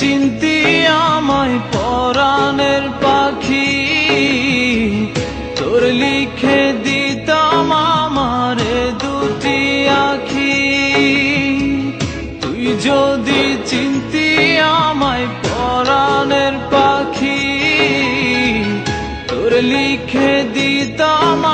চিনতি আমায় পরাণের পাখি, তোর লিখে দিতাম আমারে দুটি আখি। তুই যদি চিনতি আমায় পরাণের পাখি, তোর লিখে দিতাম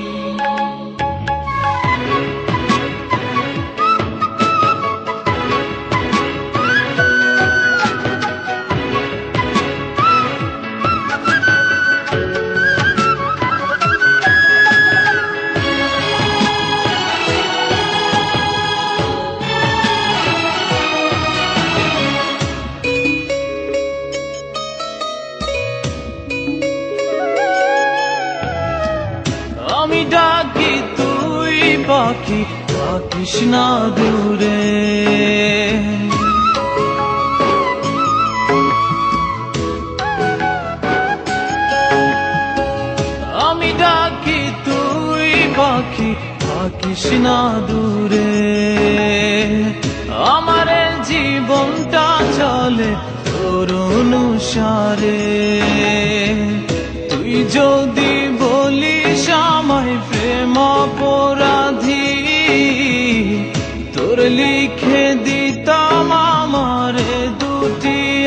আমি ডাকি, তুই পাখি পাখিস না দূরে। আমি ডাকি, তুই পাখি থাকিস না দূরে। আমার জীবনটা চলে তোর অনুসারে তুই যদি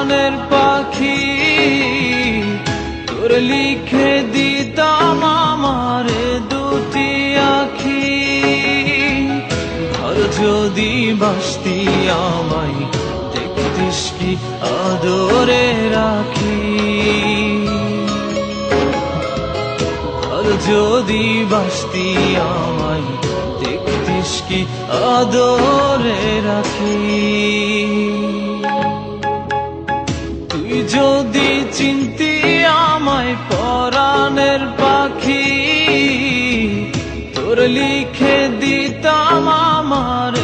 পরাণের পাখি, তোর লিখে দিতাম আমার দুটি আখি। আর যদি বাসতি আমায়, দেখতিস কি আদরে রাখি। আর যদি বাসতি আমায়, দেখতিস কি আদরে রাখি। যদি চিনতি আমায় পরাণের পাখি তোর লিখে দিতাম আমার